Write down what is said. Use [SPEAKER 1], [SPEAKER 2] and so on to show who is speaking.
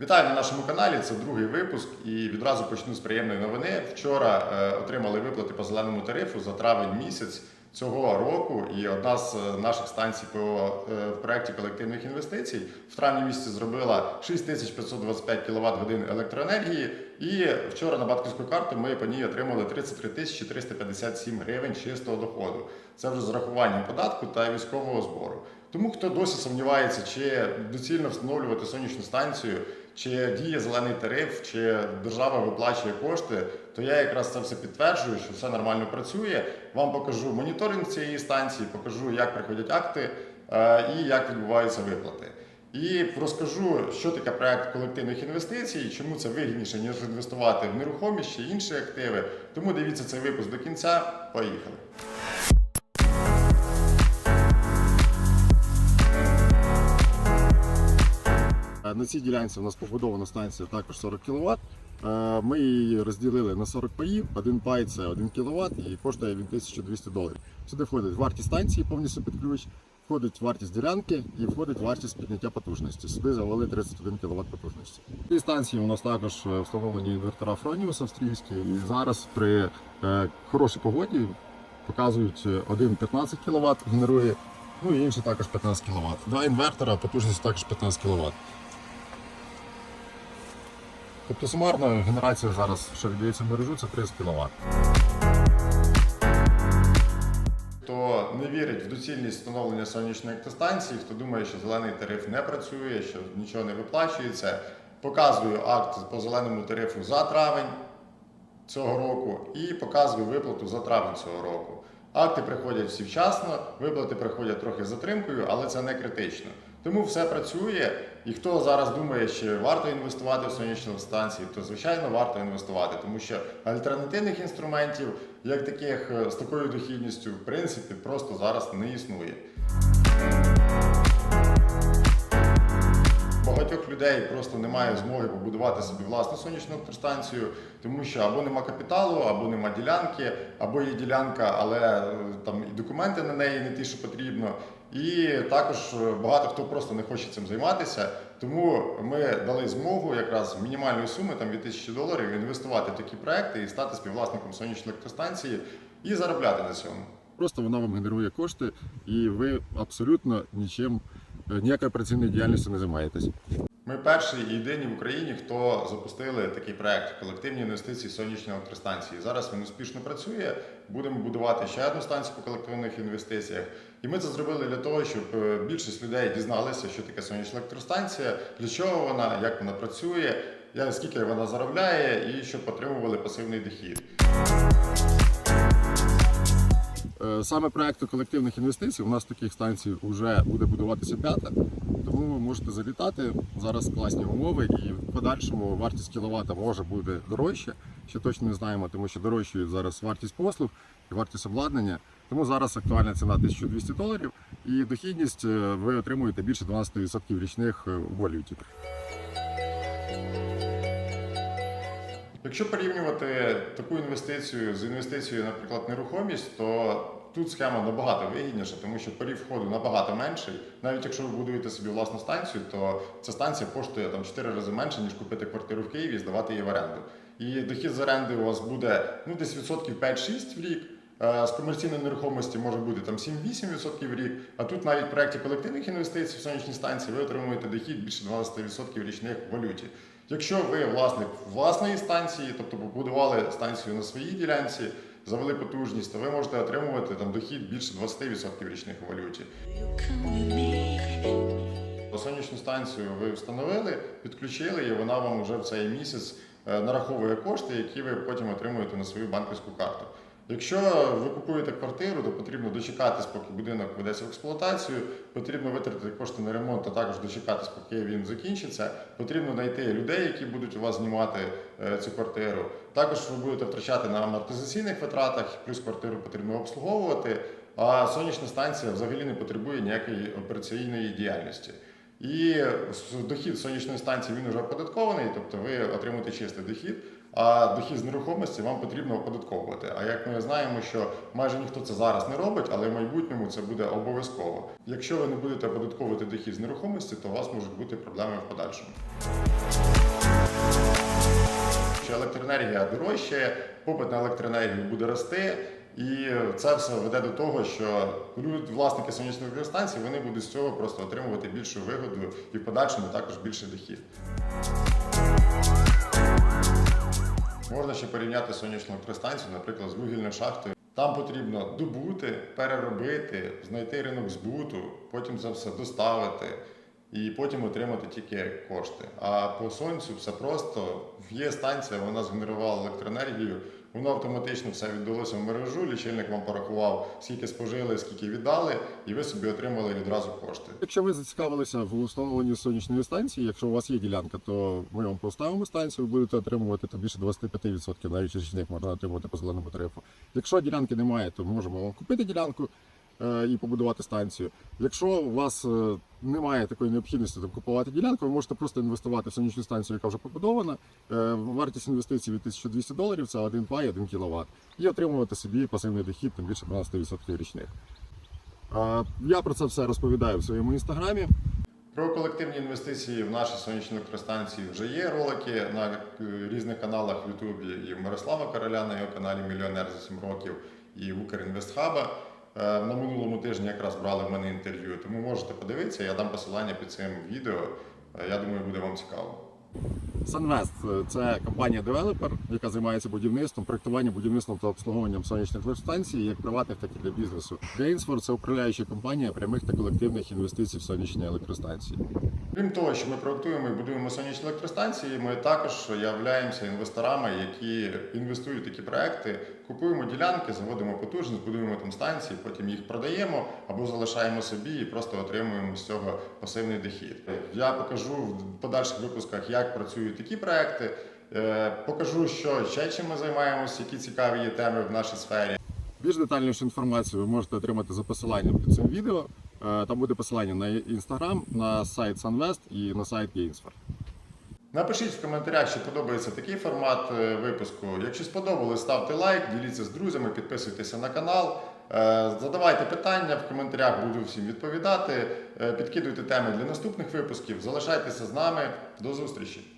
[SPEAKER 1] Вітаю на нашому каналі. Це другий випуск, і відразу почну з приємної новини. Вчора е, отримали виплати по зеленому тарифу за травень місяць цього року. І одна з е, наших станцій по е, в проєкті колективних інвестицій в травні місяці зробила 6525 кВт годин електроенергії. І вчора на банківську карту ми по ній отримали 33 тисячі 357 гривень чистого доходу. Це вже з урахуванням податку та військового збору. Тому хто досі сумнівається, чи доцільно встановлювати сонячну станцію, чи діє зелений тариф, чи держава виплачує кошти, то я якраз це все підтверджую, що все нормально працює. Вам покажу моніторинг цієї станції, покажу, як приходять акти е, і як відбуваються виплати. І розкажу, що таке проект колективних інвестицій, чому це вигідніше, ніж інвестувати в нерухомість чи інші активи. Тому дивіться цей випуск до кінця. Поїхали! На цій ділянці у нас побудована станція також 40 кВт. Ми її розділили на 40 паїв. Один пай це 1 кВт і коштує він 1200 доларів. Сюди входить вартість станції повністю під ключ, входить вартість ділянки і входить вартість підняття потужності. Сюди завели 31 кВт потужності. В цій станції у нас також е, встановлені інвертора Фроніус австрійські. І зараз при е, хорошій погоді показують е, один 15 кВт генерує, ну і інший також 15 кВт. Два інвертора, потужність також 15 кВт. Тобто сумарно генерація зараз, що віддається в мережу, це 30 кВт. Хто не вірить в доцільність встановлення сонячної електростанції, хто думає, що зелений тариф не працює, що нічого не виплачується, показую акт по зеленому тарифу за травень цього року і показую виплату за травень цього року. Акти приходять всі вчасно, виплати приходять трохи з затримкою, але це не критично. Тому все працює. І хто зараз думає, що варто інвестувати в сонячну станцію, то звичайно варто інвестувати, тому що альтернативних інструментів, як таких е, з такою дохідністю, в принципі, просто зараз не існує. Багатьох людей просто немає змоги побудувати собі власну сонячну електростанцію, тому що або нема капіталу, або нема ділянки, або є ділянка, але е, там і документи на неї не ті, що потрібно. І також е, багато хто просто не хоче цим займатися. Тому ми дали змогу якраз мінімальної суми, там від тисячі доларів, інвестувати в такі проекти і стати співвласником сонячної електростанції і заробляти на цьому. Просто вона вам генерує кошти, і ви абсолютно нічим ніякою працівною діяльністю не займаєтесь. Ми перші і єдині в Україні, хто запустили такий проект колективні інвестиції сонячної електростанції. Зараз він успішно працює. Будемо будувати ще одну станцію по колективних інвестиціях. І ми це зробили для того, щоб е, більшість людей дізналися, що таке сонячна електростанція, для чого вона, як вона працює, скільки вона заробляє, і щоб отримували пасивний дохід. Саме проекту колективних інвестицій у нас таких станцій вже буде будуватися п'ята. Тому ви можете залітати. Зараз класні умови, і в подальшому вартість кіловата може бути дорожче. Ще точно не знаємо, тому що дорожчують зараз вартість послуг і вартість обладнання. Тому зараз актуальна ціна 1200 доларів, і дохідність е, ви отримуєте більше 12% річних е, валюті. Якщо порівнювати таку інвестицію з інвестицією, наприклад, нерухомість, то тут схема набагато вигідніша, тому що порів входу набагато менший. Навіть якщо ви будуєте собі власну станцію, то ця станція коштує там 4 рази менше, ніж купити квартиру в Києві і здавати її в оренду. І дохід з оренди у вас буде ну, десь відсотків 5-6 в рік. Е, З комерційної нерухомості може бути там 7-8% в рік, а тут навіть в проєкті колективних інвестицій в сонячні станції ви отримуєте дохід більше 12% річних в валюті. Якщо ви власник власної станції, тобто побудували станцію на своїй ділянці, завели потужність, то ви можете отримувати там дохід більше 20% річних у валюті. Сонячну станцію ви встановили, підключили, і вона вам вже в цей місяць е, нараховує кошти, які ви потім отримуєте на свою банківську карту. Якщо ви купуєте квартиру, то потрібно дочекатись, поки будинок введеться в експлуатацію, потрібно витратити кошти на ремонт, а також дочекатись, поки він закінчиться. Потрібно знайти людей, які будуть у вас знімати е, цю квартиру. Також ви будете втрачати на амортизаційних витратах, плюс квартиру потрібно обслуговувати. А сонячна станція взагалі не потребує ніякої операційної діяльності. І дохід сонячної станції він вже оподаткований, тобто ви отримуєте чистий дохід, а дохід з нерухомості вам потрібно оподатковувати. А як ми знаємо, що майже ніхто це зараз не робить, але в майбутньому це буде обов'язково. Якщо ви не будете оподатковувати дохід з нерухомості, то у вас можуть бути проблеми в подальшому. що електроенергія дорожчає, попит на електроенергію буде рости. І це все веде до того, що люд- власники сонячних електростанцій вони будуть з цього просто отримувати більшу вигоду і в подальшому також більше дохід. Можна ще порівняти сонячну електростанцію, наприклад, з вугільною шахтою. Там потрібно добути, переробити, знайти ринок збуту, потім це все доставити і потім отримати тільки кошти. А по сонцю все просто є станція, вона згенерувала електроенергію, воно автоматично все віддалося в мережу. Лічильник вам порахував, скільки спожили, скільки віддали, і ви собі отримали відразу кошти.
[SPEAKER 2] Якщо ви зацікавилися в установленні сонячної станції, якщо у вас є ділянка, то ми вам поставимо станцію, ви будете отримувати там більше 25%, навіть річних можна отримувати по зеленому тарифу. Якщо ділянки немає, то можемо вам купити ділянку і побудувати станцію. Якщо у вас е, немає такої необхідності там, купувати ділянку, ви можете просто інвестувати в сонячну станцію, яка вже побудована. Е, Вартість інвестицій від 1200 доларів це 1 пай, 1 кВт. І отримувати собі пасивний дохід там більше 12% річних. Е, Я про це все розповідаю в своєму інстаграмі.
[SPEAKER 1] Про колективні інвестиції в наші сонячні електростанції вже є ролики на е, різних каналах в Ютубі і в Мирослава Короля на його каналі Мільйонер за 7 років і в Укрінвестхаба. Е, На минулому тижні якраз брали в мене інтерв'ю, тому можете подивитися, я дам посилання під цим відео. Е, Я думаю, буде вам цікаво.
[SPEAKER 2] Sunvest – це компанія-девелопер, яка займається будівництвом, проектуванням, будівництвом та обслуговуванням сонячних електростанцій, як приватних, так і для бізнесу. Gainsford – це управляюча компанія прямих та колективних інвестицій в сонячні електростанції.
[SPEAKER 1] Крім того, що ми проектуємо і будуємо сонячні електростанції, ми також являємося інвесторами, які інвестують в такі проекти, купуємо ділянки, заводимо потужність, будуємо там станції, потім їх продаємо або залишаємо собі і просто отримуємо з цього пасивний дохід. Я покажу в подальших випусках, як працюють такі проекти. е, Покажу, що ще чим ми займаємося, які цікаві є теми в нашій сфері.
[SPEAKER 2] Більш детальнішу інформацію ви можете отримати за посиланням під цим відео. Е, Там буде посилання на інстаграм, на сайт Sunvest і на сайт Gainsford.
[SPEAKER 1] Напишіть в коментарях, чи подобається такий формат е, випуску. Якщо сподобалось, ставте лайк, діліться з друзями, підписуйтеся на канал. Е, Задавайте питання в коментарях, буду всім відповідати. Підкидуйте теми для наступних випусків. Залишайтеся з нами. До зустрічі!